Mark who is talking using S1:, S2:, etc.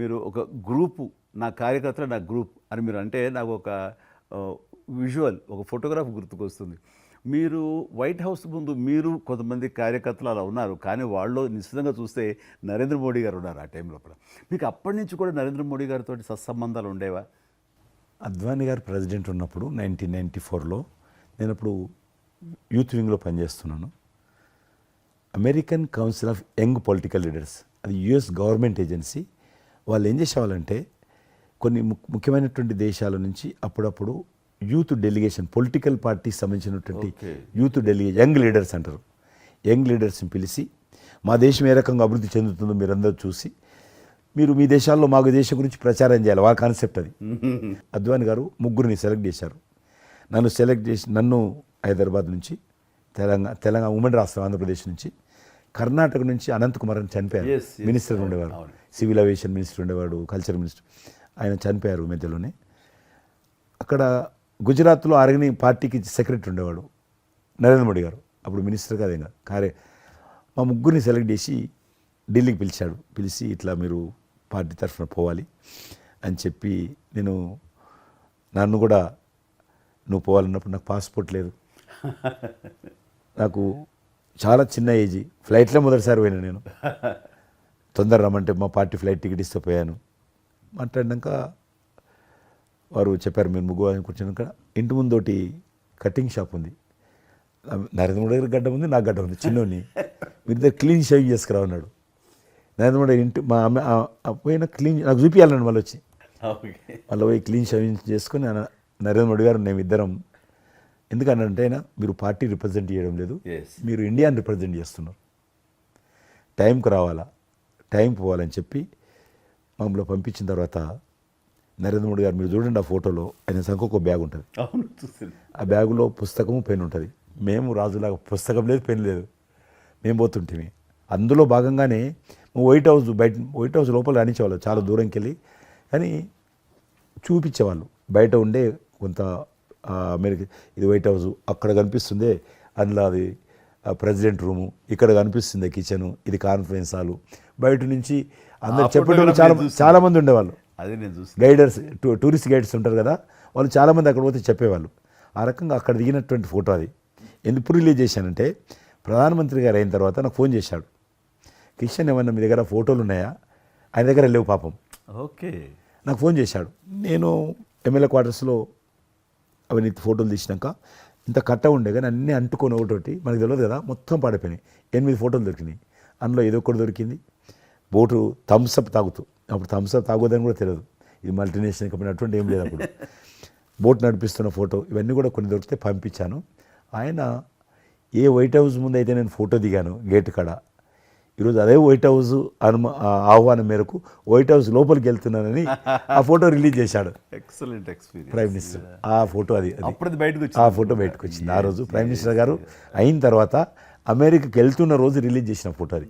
S1: మీరు ఒక గ్రూపు నా కార్యకర్తలు నా గ్రూప్ అని మీరు అంటే నాకు ఒక విజువల్ ఒక ఫోటోగ్రాఫ్ గుర్తుకొస్తుంది. మీరు వైట్ హౌస్ ముందు మీరు కొంతమంది కార్యకర్తలు అలా ఉన్నారు కానీ వాళ్ళు నిశ్చితంగా చూస్తే నరేంద్ర మోడీ గారు ఉన్నారు ఆ టైం లోపల. మీకు అప్పటి నుంచి కూడా నరేంద్ర మోడీ గారితో సత్సంబంధాలు ఉండేవా?
S2: అద్వానీ గారు ప్రెసిడెంట్ ఉన్నప్పుడు నైన్టీన్ నైంటీ ఫోర్లో నేను అప్పుడు యూత్ వింగ్లో పనిచేస్తున్నాను. American council of young political leaders అది యుఎస్ గవర్నమెంట్ ఏజెన్సీ వాళ్ళు ఏం చేసేవాళ్ళంటే కొన్ని ముఖ్యమైనటువంటి దేశాల నుంచి అప్పుడప్పుడు యూత్ డెలిగేషన్ పొలిటికల్ పార్టీకి సంబంధించినటువంటి. యూత్ డెలిగే యంగ్ లీడర్స్ అంటారు. యంగ్ లీడర్స్ని పిలిచి మా దేశం ఏ రకంగా అభివృద్ధి చెందుతుందో మీరందరూ చూసి మీరు మీ దేశాల్లో మాకు దేశం గురించి ప్రచారం చేయాలి. వాళ్ళ కాన్సెప్ట్ అది. అద్వాని గారు ముగ్గురిని సెలెక్ట్ చేశారు. నన్ను సెలెక్ట్ చేసి నన్ను హైదరాబాద్ నుంచి తెలంగాణ తెలంగాణ ఉమ్మడి రాష్ట్రం ఆంధ్రప్రదేశ్ నుంచి కర్ణాటక నుంచి అనంత్ కుమార్ అని చనిపోయారు. మినిస్టర్ ఉండేవారు. సివిల్ అవియేషన్ మినిస్టర్ ఉండేవాడు కల్చర్ మినిస్టర్ ఆయన చనిపోయారు మధ్యలోనే. అక్కడ గుజరాత్లో ఆర్గని పార్టీకి సెక్రటరీ ఉండేవాడు నరేంద్ర మోడీ గారు. అప్పుడు మినిస్టర్ కాదు ఇంకా కార్య మా ముగ్గురిని సెలెక్ట్ చేసి ఢిల్లీకి పిలిచాడు. పిలిచి ఇట్లా మీరు పార్టీ తరఫున పోవాలి అని చెప్పి నేను నన్ను కూడా నువ్వు పోవాలన్నప్పుడు నాకు పాస్పోర్ట్ లేదు. నాకు చాలా చిన్న ఏజ్ ఫ్లైట్లో మొదటిసారి పోయినా నేను. తొందర రమ్మంటే మా పార్టీ ఫ్లైట్ టికెట్ ఇస్తే పోయాను. మాట్లాడినాక వారు చెప్పారు మీరు ముగ్గు అని కూర్చున్నాక ఇంటి ముందోటి కటింగ్ షాప్ ఉంది. నరేంద్ర మోడీ గారి గడ్డ ఉంది నా గడ్డ ఉంది చిన్నోని. మీరు ఇద్దరు క్లీన్ షేవింగ్ చేసుకురా అన్నాడు. నరేంద్ర మోడీ ఇంటి మా అమ్మ పోయిన క్లీన్ నాకు చూపించాలన్నాడు మళ్ళీ వచ్చి మళ్ళీ పోయి క్లీన్ షేవింగ్ చేసుకొని నరేంద్ర మోడీ గారు మేము ఆయన మీరు పార్టీ రిప్రజెంట్ చేయడం లేదు. మీరు ఇండియాని రిప్రజెంట్ చేస్తున్నారు. టైంకి రావాలా? టైం పోవాలని చెప్పి మమ్మల్ని పంపించిన తర్వాత నరేంద్ర మోడీ గారు మీరు చూడండి ఆ ఫోటోలో ఆయన సంఖ్య ఒక బ్యాగ్ ఉంటుంది. ఆ బ్యాగులో పుస్తకము పెన్ ఉంటుంది. మేము రాజులాగా పుస్తకం లేదు పెన్ లేదు. మేము పోతుంటే అందులో భాగంగానే వైట్ హౌస్ బయట వైట్ హౌస్ లోపల రాణించేవాళ్ళు చాలా దూరంకి వెళ్ళి కానీ చూపించేవాళ్ళు. బయట ఉండే కొంత అమెరికా ఇది వైట్ హౌస్. అక్కడ కనిపిస్తుంది అందులో అది ప్రెసిడెంట్ రూము. ఇక్కడ కనిపిస్తుంది కిచెను ఇది కాన్ఫరెన్స్ హాలు. బయట నుంచి అందరు చెప్పేటోళ్ళు చాలా
S1: నేను చూస్తున్నా.
S2: చాలా మంది ఉండేవాళ్ళు.
S1: అదే నేను చూసి
S2: గైడర్స్ టూ- టూరిస్ట్ గైడ్స్ ఉంటారు కదా వాళ్ళు చాలామంది అక్కడ పోతే చెప్పేవాళ్ళు. ఆ రకంగా అక్కడ దిగినటువంటి ఫోటో అది. ఎందుకు రిలీజ్ చేశానంటే ప్రధానమంత్రి గారు అయిన తర్వాత నాకు ఫోన్ చేశాడు. కిషన్ ఏమన్నా మీ దగ్గర ఫోటోలు ఉన్నాయా? ఆయన దగ్గర లేవు పాపం.
S1: ఓకే.
S2: నాకు ఫోన్ చేశాడు. నేను ఎమ్మెల్యే క్వార్టర్స్లో అవన్నీ ఫోటోలు తీసినాక ఇంత కట్ట ఉండే కానీ అన్నీ అంటుకొని ఒకటోటి మనకు తెలియదు కదా మొత్తం పాడిపోయినాయి. ఎనిమిది ఫోటోలు దొరికినాయి. అందులో ఏదో ఒకటి దొరికింది. బోటు థమ్స్అప్ తాగుతూ. అప్పుడు థమ్స్అప్ తాగొద్దని కూడా తెలియదు ఇది మల్టీనేషనల్ కంపెనీ అటువంటి ఏం లేదు అప్పుడు. బోట్ నడిపిస్తున్న ఫోటో ఇవన్నీ కూడా కొన్ని దొరికితే పంపించాను. ఆయన ఏ వైట్ హౌస్ ముందు అయితే నేను ఫోటో దిగాను గేట్ కాడ ఈరోజు అదే వైట్ హౌస్ అనుమ ఆహ్వానం మేరకు వైట్ హౌస్ లోపలికి వెళ్తున్నానని ఆ ఫోటో రిలీజ్ చేశాడు.
S1: ఎక్సలెంట్ ఎక్స్పీరియన్స్
S2: ప్రైమ్ మినిస్టర్ ఆ ఫోటో అది
S1: అప్పుడు బయటకు
S2: ఆ ఫోటో బయటకు వచ్చింది. ఆ రోజు ప్రైమ్ మినిస్టర్ గారు అయిన తర్వాత అమెరికాకి వెళ్తున్న రోజు రిలీజ్ చేసిన ఫోటో అది.